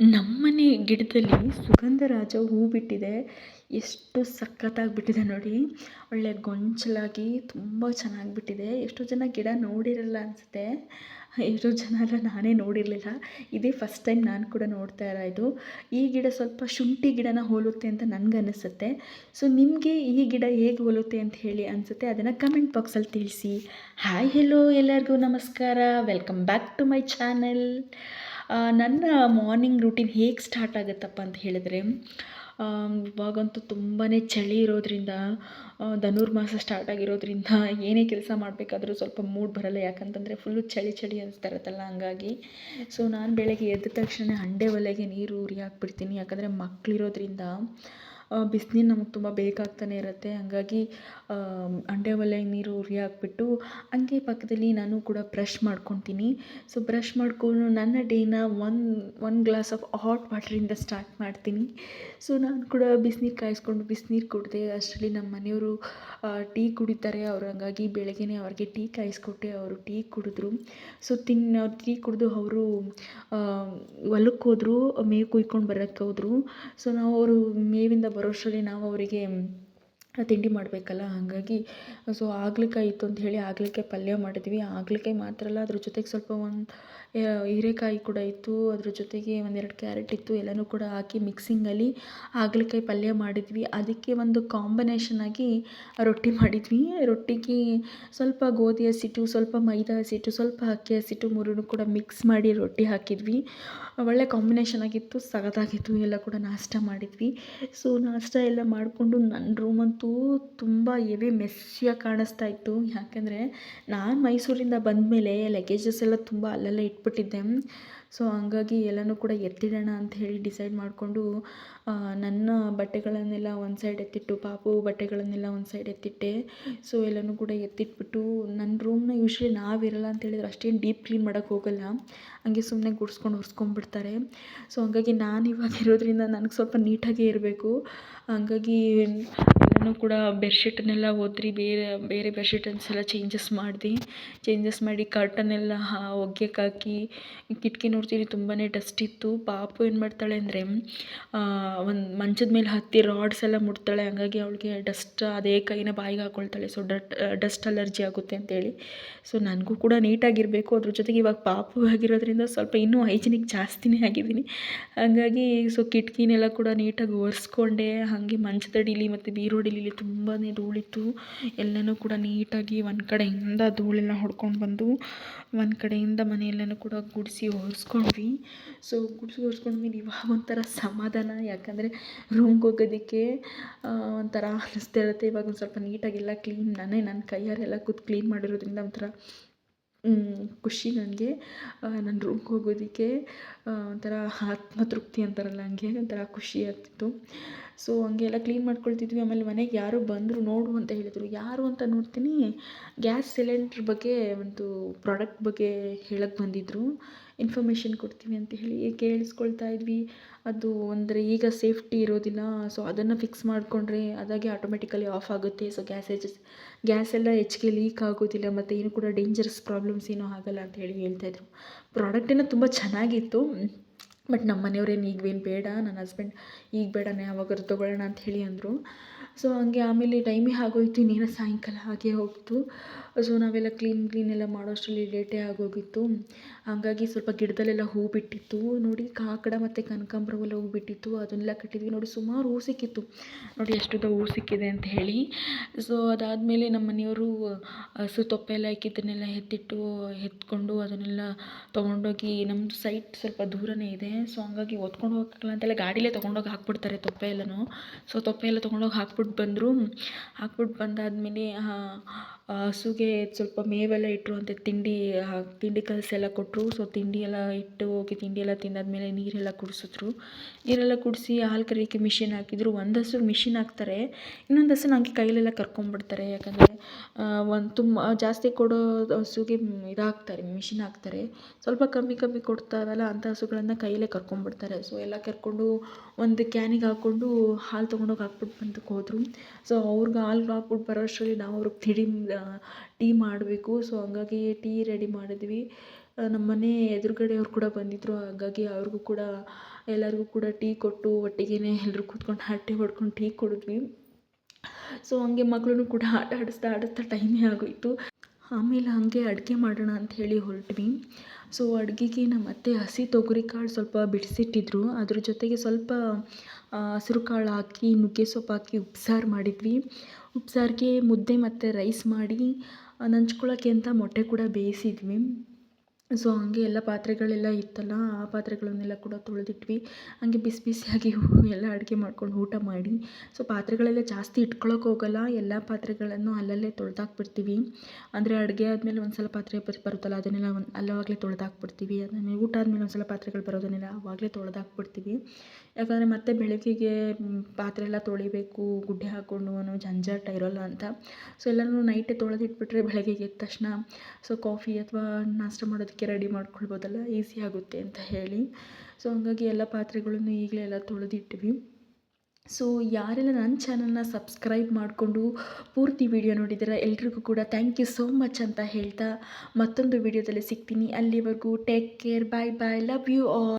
ನಮ್ಮನೆ ಗಿಡದಲ್ಲಿ ಸುಗಂಧರಾಜ ಹೂ ಬಿಟ್ಟಿದೆ. ಎಷ್ಟು ಸಖತ್ತಾಗಿ ಬಿಟ್ಟಿದೆ ನೋಡಿ. ಒಳ್ಳೆ ಗೊಂಚಲಾಗಿ ತುಂಬ ಚೆನ್ನಾಗಿ ಬಿಟ್ಟಿದೆ ಎಷ್ಟೋ ಜನ ಗಿಡ ನೋಡಿರಲ್ಲ ಅನಿಸುತ್ತೆ. ಎಷ್ಟೋ ಜನ ಎಲ್ಲ ನಾನೇ ನೋಡಿರಲಿಲ್ಲ. ಇದೇ ಫಸ್ಟ್ ಟೈಮ್ ನಾನು ಕೂಡ ನೋಡ್ತಾ ಇರೋದು. ಈ ಗಿಡ ಸ್ವಲ್ಪ ಶುಂಠಿ ಗಿಡನ ಹೋಲುತ್ತೆ ಅಂತ ನನಗೆ ಅನಿಸುತ್ತೆ. ಸೊ ನಿಮಗೆ ಈ ಗಿಡ ಹೇಗೆ ಹೋಲುತ್ತೆ ಅಂತ ಹೇಳಿ ಅನಿಸುತ್ತೆ. ಅದನ್ನು ಕಮೆಂಟ್ ಬಾಕ್ಸಲ್ಲಿ ತಿಳಿಸಿ. ಹಾಯ್ ಹೆಲೋ ಎಲ್ಲರಿಗೂ ನಮಸ್ಕಾರ. Welcome back to my channel ನನ್ನ ಮಾರ್ನಿಂಗ್ ರೂಟೀನ್ ಹೇಗೆ ಸ್ಟಾರ್ಟ್ ಆಗುತ್ತಪ್ಪ ಅಂತ ಹೇಳಿದ್ರೆ ಇವಾಗಂತೂ ತುಂಬಾ ಚಳಿ ಇರೋದರಿಂದ ಧನುರ್ಮಾಸ ಸ್ಟಾರ್ಟ್ ಆಗಿರೋದ್ರಿಂದ ಏನೇ ಕೆಲಸ ಮಾಡಬೇಕಾದ್ರೂ ಸ್ವಲ್ಪ ಮೂಡ್ ಬರಲ್ಲ. ಯಾಕಂತಂದರೆ ಫುಲ್ಲು ಚಳಿ ಚಳಿ ಅನಿಸ್ತಾ ಇರುತ್ತಲ್ಲ ಹಂಗಾಗಿ. ಸೊ ನಾನು ಬೆಳಗ್ಗೆ ಎದ್ದ ತಕ್ಷಣ ಹಂಡೆ ಒಲೆಗೆ ನೀರು ಉರಿ ಹಾಕ್ಬಿಡ್ತೀನಿ ಯಾಕಂದರೆ ಮಕ್ಕಳಿರೋದ್ರಿಂದ ಬಿಸ್ನೀರು ನಮಗೆ ತುಂಬ ಬೇಕಾಗ್ತಾನೆ ಇರುತ್ತೆ. ಹಂಗಾಗಿ ಹಂಡೆ ಒಲೆಗೆ ನೀರು ಉರಿ ಹಾಕ್ಬಿಟ್ಟು ಹಂಗೆ ಪಕ್ಕದಲ್ಲಿ ನಾನು ಕೂಡ ಬ್ರಷ್ ಮಾಡ್ಕೊತೀನಿ. ಸೊ ಬ್ರಷ್ ಮಾಡಿಕೊಂಡು ನನ್ನ ಡೇನ one one glass of hot ವಾಟ್ರಿಂದ start ಮಾಡ್ತೀನಿ. ಸೊ ನಾನು ಕೂಡ ಬಿಸ್ನೀರು ಕಾಯಿಸ್ಕೊಂಡು ಬಿಸ್ನೀರು ಕುಡಿದೆ. ಅಷ್ಟರಲ್ಲಿ ನಮ್ಮ ಮನೆಯವರು ಟೀ ಕುಡಿತಾರೆ. ಅವರು ಹಂಗಾಗಿ ಬೆಳಗ್ಗೆನೇ ಅವ್ರಿಗೆ ಟೀ ಕಾಯಿಸ್ಕೊಟ್ಟೆ. ಅವರು ಟೀ ಕುಡಿದ್ರು. ಸೊ ತಿನ್, ಅವ್ರು ಟೀ ಕುಡಿದು ಅವರು ಹೊಲಕ್ಕೆ ಹೋದರು. ಮೇವು ಕುಯ್ಕೊಂಡು ಬರೋಕ್ಕೆ ಹೋದರು. ಸೊ ನಾವು ಅವರು ಮೇವಿಂದ ಬರೋಷ್ಟರಲ್ಲಿ ನಾವು ಅವರಿಗೆ ತಿಂಡಿ ಮಾಡಬೇಕಲ್ಲ, ಹಾಗಾಗಿ ಸೊ ಹಾಗಲಕಾಯಿ ಇತ್ತು ಅಂತ ಹೇಳಿ ಹಾಗಲಕಾಯಿ ಪಲ್ಯ ಮಾಡಿದ್ವಿ. ಹಾಗಲಕಾಯಿ ಮಾತ್ರ ಅಲ್ಲ, ಅದ್ರ ಜೊತೆಗೆ ಸ್ವಲ್ಪ ಒಂದು ಹೀರೆಕಾಯಿ ಕೂಡ ಇತ್ತು. ಅದ್ರ ಜೊತೆಗೆ ಒಂದೆರಡು ಕ್ಯಾರೆಟ್ ಇತ್ತು. ಎಲ್ಲನೂ ಕೂಡ ಹಾಕಿ ಮಿಕ್ಸಿಂಗಲ್ಲಿ ಹಾಗಲಕಾಯಿ ಪಲ್ಯ ಮಾಡಿದ್ವಿ. ಅದಕ್ಕೆ ಒಂದು ಕಾಂಬಿನೇಷನ್ ಆಗಿ ರೊಟ್ಟಿ ಮಾಡಿದ್ವಿ. ರೊಟ್ಟಿಗೆ ಸ್ವಲ್ಪ ಗೋಧಿ ಹಸಿಟ್ಟು, ಸ್ವಲ್ಪ ಮೈದಾ ಹಸಿಟ್ಟು, ಸ್ವಲ್ಪ ಅಕ್ಕಿ ಹಸಿಟ್ಟು ಮೂರನ್ನೂ ಕೂಡ ಮಿಕ್ಸ್ ಮಾಡಿ ರೊಟ್ಟಿ ಹಾಕಿದ್ವಿ. ಒಳ್ಳೆ ಕಾಂಬಿನೇಷನ್ ಆಗಿತ್ತು, ಸಗದಾಗಿತ್ತು ಎಲ್ಲ ಕೂಡ ನಾಷ್ಟ ಮಾಡಿದ್ವಿ. ಸೊ ನಾಷ್ಟ ಎಲ್ಲ ಮಾಡಿಕೊಂಡು ನನ್ನ ರೂಮಂತೂ ತುಂಬ ಹೆವಿ ಮೆಸ್ಸಿಯಾಗಿ ಕಾಣಿಸ್ತಾ ಇತ್ತು. ಯಾಕೆಂದರೆ ನಾನು ಮೈಸೂರಿಂದ ಬಂದಮೇಲೆ ಲಗೇಜಸ್ ಎಲ್ಲ ತುಂಬ ಅಲ್ಲೆಲ್ಲ ಇಟ್ಬಿಟ್ಟಿದ್ದೆ. ಸೊ ಹಂಗಾಗಿ ಎಲ್ಲನೂ ಕೂಡ ಎತ್ತಿಡೋಣ ಅಂತ ಹೇಳಿ ಡಿಸೈಡ್ ಮಾಡಿಕೊಂಡು ನನ್ನ ಬಟ್ಟೆಗಳನ್ನೆಲ್ಲ ಒಂದು ಸೈಡ್ ಎತ್ತಿಟ್ಟು, ಪಾಪು ಬಟ್ಟೆಗಳನ್ನೆಲ್ಲ ಒಂದು ಸೈಡ್ ಎತ್ತಿಟ್ಟೆ. ಸೊ ಎಲ್ಲನೂ ಕೂಡ ಎತ್ತಿಟ್ಬಿಟ್ಟು ನನ್ನ ರೂಮ್ನ ಯೂಶ್ವಲಿ ನಾವಿರಲ್ಲ ಅಂತ ಹೇಳಿದ್ರೆ ಅಷ್ಟೇನು ಡೀಪ್ ಕ್ಲೀನ್ ಮಾಡೋಕ್ಕೆ ಹೋಗಲ್ಲ. ಹಂಗೆ ಸುಮ್ಮನೆ ಗುಡ್ಸ್ಕೊಂಡು ಒರೆಸ್ಕೊಂಡ್ಬಿಡ್ತಾರೆ ಸೊ ಹಂಗಾಗಿ ನಾನು ಇವಾಗ ಇರೋದರಿಂದ ನನಗೆ ಸ್ವಲ್ಪ ನೀಟಾಗೇ ಇರಬೇಕು. ಹಂಗಾಗಿ ಎಲ್ಲನೂ ಕೂಡ ಬೆಡ್ಶೀಟನ್ನೆಲ್ಲ ಒದ್ರಿ ಬೇರೆ ಬೇರೆ ಬೆಡ್ಶೀಟನ್ಸ್ ಎಲ್ಲ ಚೇಂಜಸ್ ಮಾಡಿದೆ. ಚೇಂಜಸ್ ಮಾಡಿ ಕರ್ಟನ್ನೆಲ್ಲ ಒಗ್ಯಕ್ಕೆ ಹಾಕಿ, ಕಿಟಕಿ ನೋಡ್ತೀನಿ ತುಂಬಾ ಡಸ್ಟ್ ಇತ್ತು. ಪಾಪು ಏನು ಮಾಡ್ತಾಳೆ ಅಂದರೆ ಒಂದು ಮಂಚದ ಮೇಲೆ ಹತ್ತಿ ರಾಡ್ಸ್ ಎಲ್ಲ ಮುಟ್ತಾಳೆ. ಹಂಗಾಗಿ ಅವಳಿಗೆ ಡಸ್ಟ್ ಅದೇ ಕೈನ ಬಾಯಿಗೆ ಹಾಕ್ಕೊಳ್ತಾಳೆ ಸೊ ಡಟ್ ಡಸ್ಟ್ ಅಲರ್ಜಿ ಆಗುತ್ತೆ ಅಂತೇಳಿ. ಸೊ ನನಗೂ ಕೂಡ ನೀಟಾಗಿರಬೇಕು. ಅದ್ರ ಜೊತೆಗೆ ಇವಾಗ ಪಾಪು ಆಗಿರೋದ್ರಿಂದ ಸ್ವಲ್ಪ ಇನ್ನೂ ಹೈಜಿನಿಕ್ ಜಾಸ್ತಿನೇ ಆಗಿದ್ದೀನಿ. ಹಾಗಾಗಿ ಸೊ ಕಿಟಕಿನೆಲ್ಲ ಕೂಡ ನೀಟಾಗಿ ಒರೆಸ್ಕೊಂಡೆ. ಹಾಗೆ ಮಂಚದಡಿಲಿ ಮತ್ತು ಬೀರುಅಡಿಲಿ ತುಂಬಾ ಧೂಳಿತ್ತು. ಎಲ್ಲನೂ ಕೂಡ ನೀಟಾಗಿ ಒಂದು ಕಡೆಯಿಂದ ಧೂಳೆಲ್ಲ ಹೊಡ್ಕೊಂಡು ಬಂದು, ಒಂದು ಕಡೆಯಿಂದ ಮನೆಯೆಲ್ಲನೂ ಕೂಡ ಗುಡಿಸಿ ಒರೆಸ್ಕೊಂಡ್ವಿ. ಸೊ ಗುಡಿಸಿ ಒರೆಸ್ಕೊಂಡ್ಮೇಲೆ ಇವಾಗ ಒಂಥರ ಸಮಾಧಾನ. ಯಾಕಂದರೆ ರೂಮ್ಗೆ ಹೋಗೋದಕ್ಕೆ ಒಂಥರ ಅನ್ನಿಸ್ತಾ ಇರುತ್ತೆ. ಇವಾಗ ಒಂದು ಸ್ವಲ್ಪ ನೀಟಾಗೆಲ್ಲ ಕ್ಲೀನ್ ನಾನೇ ನನ್ನ ಕೈಯಾರೆಲ್ಲ ಕೂತ್ ಕ್ಲೀನ್ ಮಾಡಿರೋದ್ರಿಂದ ಒಂಥರ ಖುಷಿ ನನಗೆ. ನನ್ನ ರೂಮ್ಗೆ ಹೋಗೋದಕ್ಕೆ ಒಂಥರ ಆತ್ಮತೃಪ್ತಿ ಅಂತಾರಲ್ಲ, ಹಂಗೆ ಒಂಥರ ಖುಷಿ ಆಗ್ತಿತ್ತು. ಸೊ ಹಂಗೆ ಎಲ್ಲ ಕ್ಲೀನ್ ಮಾಡ್ಕೊಳ್ತಿದ್ವಿ. ಆಮೇಲೆ ಮನೆಗೆ ಯಾರೋ ಬಂದರು ನೋಡು ಅಂತ ಹೇಳಿದರು. ಯಾರು ಅಂತ ನೋಡ್ತೀನಿ ಗ್ಯಾಸ್ ಸಿಲಿಂಡ್ರ್ ಬಗ್ಗೆ ಒಂದು ಪ್ರಾಡಕ್ಟ್ ಬಗ್ಗೆ ಹೇಳಕ್ಕೆ ಬಂದಿದ್ದರು ಇನ್ಫಾರ್ಮೇಷನ್ ಕೊಡ್ತೀವಿ ಅಂತ ಹೇಳಿ ಕೇಳಿಸ್ಕೊಳ್ತಾ ಇದ್ವಿ. ಅದು ಅಂದರೆ ಈಗ ಸೇಫ್ಟಿ ಇರೋದಿಲ್ಲ. ಸೊ ಅದನ್ನು ಫಿಕ್ಸ್ ಮಾಡಿಕೊಂಡ್ರೆ ಅದಾಗೆ ಆಟೋಮೆಟಿಕಲಿ ಆಫ್ ಆಗುತ್ತೆ. ಸೊ ಗ್ಯಾಸ್ ಎಜಸ್ ಗ್ಯಾಸ್ ಎಲ್ಲ ಹೆಚ್ಚಿಗೆ ಲೀಕ್ ಆಗೋದಿಲ್ಲ ಮತ್ತು ಏನು ಕೂಡ ಡೇಂಜರಸ್ ಪ್ರಾಬ್ಲಮ್ಸ್ ಏನೂ ಆಗಲ್ಲ ಅಂತ ಹೇಳಿ ಹೇಳ್ತಾಯಿದ್ರು ಪ್ರಾಡಕ್ಟ್ ಏನೋ ತುಂಬ ಚೆನ್ನಾಗಿತ್ತು. ಬಟ್ ನಮ್ಮ ಮನೆಯವ್ರೇನು ಈಗೇನು ಬೇಡ ನನ್ನ ಹಸ್ಬೆಂಡ್ ಈಗ ಬೇಡ ಯಾವಾಗಾರು ತೊಗೊಳ್ಳೋಣ ಅಂತ ಹೇಳಿ ಅಂದರು. ಸೊ ಹಂಗೆ ಆಮೇಲೆ ಟೈಮೇ ಆಗೋಯ್ತು, ಇನ್ನೇನು ಸಾಯಂಕಾಲ ಆಗೇ ಹೋಗ್ತು. ಸೊ ನಾವೆಲ್ಲ ಕ್ಲೀನ್ ಕ್ಲೀನ್ ಎಲ್ಲ ಮಾಡೋಷ್ಟರಲ್ಲಿ ಲೇಟೇ ಆಗೋಗಿತ್ತು. ಹಾಗಾಗಿ ಸ್ವಲ್ಪ ಗಿಡದಲ್ಲೆಲ್ಲ ಹೂ ಬಿಟ್ಟಿತ್ತು. ನೋಡಿ, ಕಾಕಡ ಮತ್ತು ಕನಕಾಂಬರವೆಲ್ಲ ಹೂ ಬಿಟ್ಟಿತ್ತು. ಅದನ್ನೆಲ್ಲ ಕಟ್ಟಿದ್ವಿ. ನೋಡಿ, ಸುಮಾರು ಹೂ ಸಿಕ್ಕಿತ್ತು. ನೋಡಿ ಎಷ್ಟೊತ್ತ ಹೂ ಸಿಕ್ಕಿದೆ ಅಂತ ಹೇಳಿ. ಸೊ ಅದಾದಮೇಲೆ ನಮ್ಮ ಮನೆಯವರು ಹಸು ತೊಪ್ಪೆ ಎಲ್ಲ ಹಾಕಿದ್ದನ್ನೆಲ್ಲ ಎತ್ತಿಟ್ಟು, ಎತ್ಕೊಂಡು ಅದನ್ನೆಲ್ಲ ತೊಗೊಂಡೋಗಿ ನಮ್ಮದು ಸೈಟ್ ಸ್ವಲ್ಪ ದೂರನೇ ಇದೆ. ಸೊ ಹಂಗಾಗಿ ಒತ್ಕೊಂಡು ಹೋಗಲ್ಲ ಅಂತೆಲ್ಲ ಗಾಡಿಲೇ ತೊಗೊಂಡೋಗಿ ಹಾಕ್ಬಿಡ್ತಾರೆ ತೊಪ್ಪೆ ಎಲ್ಲನೂ. ಸೊ ತೊಪ್ಪೆ ಎಲ್ಲ ತೊಗೊಂಡೋಗಿ ಹಾಕ್ಬಿಟ್ಟು ಬಂದರು. ಹಾಕ್ಬಿಟ್ಟು ಬಂದಾದಮೇಲೆ ಹಸುಗೆ ಸ್ವಲ್ಪ ಮೇವೆಲ್ಲ ಇಟ್ಟರು ಅಂತ ತಿಂಡಿ ತಿಂಡಿ ಕಲಸೆಲ್ಲ ಕೊಟ್ಟರು ಸೊ ತಿಂಡಿ ಎಲ್ಲ ಇಟ್ಟು ಹೋಗಿ ತಿಂಡಿ ಎಲ್ಲ ತಿಂದಾದಮೇಲೆ ನೀರೆಲ್ಲ ಕುಡಿಸಿದ್ರು. ನೀರೆಲ್ಲ ಕುಡಿಸಿ ಹಾಲು ಕರಿಯೋಕ್ಕೆ ಮಿಷಿನ್ ಹಾಕಿದ್ರು. ಒಂದು ಹಸುಗೆ ಮಿಷಿನ್ ಹಾಕ್ತಾರೆ. ಇನ್ನೊಂದು ಹಸುನ ಹಂಗೆ ಕೈಲೆಲ್ಲ ಕರ್ಕೊಂಡ್ಬಿಡ್ತಾರೆ ಯಾಕಂದರೆ ಒಂದು ತುಂಬ ಜಾಸ್ತಿ ಕೊಡೋ ಹಸುಗೆ ಇದಾಗ್ತಾರೆ ಮಿಷಿನ್ ಹಾಕ್ತಾರೆ. ಸ್ವಲ್ಪ ಕಮ್ಮಿ ಕಮ್ಮಿ ಕೊಡ್ತಾರಲ್ಲ ಅಂಥ ಹಸುಗಳನ್ನು ಕೈಯಲ್ಲೇ ಕರ್ಕೊಂಬಿಡ್ತಾರೆ. ಸೊ ಎಲ್ಲ ಕರ್ಕೊಂಡು ಒಂದು ಕ್ಯಾನಿಗೆ ಹಾಕ್ಕೊಂಡು ಹಾಲು ತೊಗೊಂಡೋಗಿ ಹಾಕ್ಬಿಟ್ಟು ಬಂದಕ್ಕೆ ಹೋದರು. ಸೊ ಅವ್ರಿಗೆ ಹಾಲು ಹಾಕ್ಬಿಟ್ಟು ಬರೋಷ್ಟರಲ್ಲಿ ನಾವು ಅವ್ರಿಗೆ ತಿಳಿ ಟೀ ಮಾಡಬೇಕು. ಸೊ ಹಂಗಾಗಿ ಟೀ ರೆಡಿ ಮಾಡಿದ್ವಿ. ನಮ್ಮ ಮನೆ ಎದುರುಗಡೆಯವ್ರು ಕೂಡ ಬಂದಿದ್ದರು ಹಾಗಾಗಿ ಅವ್ರಿಗೂ ಕೂಡ, ಎಲ್ಲರಿಗೂ ಕೂಡ ಟೀ ಕೊಟ್ಟು ಒಟ್ಟಿಗೆ ಎಲ್ಲರೂ ಕೂತ್ಕೊಂಡು ಹರಟೆ ಹೊಡ್ಕೊಂಡು ಟೀ ಕುಡಿದ್ವಿ. ಸೊ ಹಂಗೆ ಮಗಳೂ ಕೂಡ ಆಟ ಆಡಿಸ್ತಾ ಆಡಿಸ್ತಾ ಟೈಮೇ ಆಗೋಯಿತು. ಆಮೇಲೆ ಹಾಗೆ ಅಡುಗೆ ಮಾಡೋಣ ಅಂತ ಹೇಳಿ ಹೊರಟ್ವಿ. ಸೊ ಅಡುಗೆಗೆ ನಮ್ಮ ಅತ್ತೆ ಹಸಿ ತೊಗರಿ ಕಾಳು ಸ್ವಲ್ಪ ಬಿಡಿಸಿಟ್ಟಿದ್ರು. ಅದ್ರ ಜೊತೆಗೆ ಸ್ವಲ್ಪ ಹಸಿರು ಕಾಳು ಹಾಕಿ, ನುಗ್ಗೆ ಸೊಪ್ಪು ಹಾಕಿ ಉಪ್ಸಾರು ಮಾಡಿದ್ವಿ. ಉಪ್ಸಾರಿಗೆ ಮುದ್ದೆ ಮತ್ತು ರೈಸ್ ಮಾಡಿ ನಂಚ್ಕೊಳ್ಳೋಕ್ಕೆ ಅಂತ ಮೊಟ್ಟೆ ಕೂಡ ಬೇಯಿಸಿದ್ವಿ. ಸೊ ಹಂಗೆ ಎಲ್ಲ ಪಾತ್ರೆಗಳೆಲ್ಲ ಇತ್ತಲ್ಲ, ಆ ಪಾತ್ರೆಗಳನ್ನೆಲ್ಲ ಕೂಡ ತೊಳೆದಿಟ್ವಿ. ಹಂಗೆ ಬಿಸಿ ಬಿಸಿಯಾಗಿ ಎಲ್ಲ ಅಡುಗೆ ಮಾಡ್ಕೊಂಡು ಊಟ ಮಾಡಿ. ಸೊ ಪಾತ್ರೆಗಳೆಲ್ಲ ಜಾಸ್ತಿ ಇಟ್ಕೊಳಕ್ಕೆ ಹೋಗಲ್ಲ. ಎಲ್ಲ ಪಾತ್ರೆಗಳನ್ನು ಅಲ್ಲಲ್ಲೇ ತೊಳೆದಾಕ್ಬಿಡ್ತೀವಿ. ಅಂದರೆ ಅಡುಗೆ ಆದಮೇಲೆ ಒಂದು ಸಲ ಪಾತ್ರೆ ಬರುತ್ತಲ್ಲ, ಅದನ್ನೆಲ್ಲ ಒಂದು ಅಲ್ಲವಾಗಲೇ ತೊಳೆದಾಕ್ಬಿಡ್ತೀವಿ. ಅದನ್ನು ಊಟ ಆದಮೇಲೆ ಒಂದು ಸಲ ಪಾತ್ರೆಗಳು ಬರೋದನ್ನೆಲ್ಲ ಆವಾಗಲೇ ತೊಳೆದಾಕ್ಬಿಡ್ತೀವಿ. ಯಾಕಂದರೆ ಮತ್ತೆ ಬೆಳಗ್ಗೆಗೆ ಪಾತ್ರೆ ಎಲ್ಲ ತೊಳಿಬೇಕು, ಗುಡ್ಡೆ ಹಾಕ್ಕೊಂಡು ಅನ್ನೋ ಜಂಜಾಟ ಇರೋಲ್ಲ ಅಂತ. ಸೊ ಎಲ್ಲನೂ ನೈಟೇ ತೊಳೆದಿಟ್ಬಿಟ್ರೆ ಬೆಳಗ್ಗೆಗೆ ಎದ್ದ ತಕ್ಷಣ ಸೊ ಕಾಫಿ ಅಥವಾ ನಾಷ್ಟ ಮಾಡೋದಕ್ಕೆ ರೆಡಿ ಮಾಡ್ಕೊಳ್ಬೋದಲ್ಲ? ಈಸಿ ಆಗುತ್ತೆ ಅಂತ ಹೇಳಿ. ಸೊ ಹಂಗಾಗಿ ಎಲ್ಲ ಪಾತ್ರೆಗಳನ್ನು ಈಗಲೇ ಎಲ್ಲ ತೊಳೆದಿಟ್ಟಿವಿ. ಸೊ ಯಾರೆಲ್ಲ ನನ್ನ ಚಾನಲ್ನ ಸಬ್ಸ್ಕ್ರೈಬ್ ಮಾಡಿಕೊಂಡು ಪೂರ್ತಿ ವಿಡಿಯೋ ನೋಡಿದ್ದೀರ, ಎಲ್ರಿಗೂ ಕೂಡ ಥ್ಯಾಂಕ್ ಯು ಸೋ ಮಚ್ ಅಂತ ಹೇಳ್ತಾ ಮತ್ತೊಂದು ವಿಡಿಯೋದಲ್ಲಿ ಸಿಗ್ತೀನಿ. ಅಲ್ಲಿವರೆಗೂ take care bye bye love you all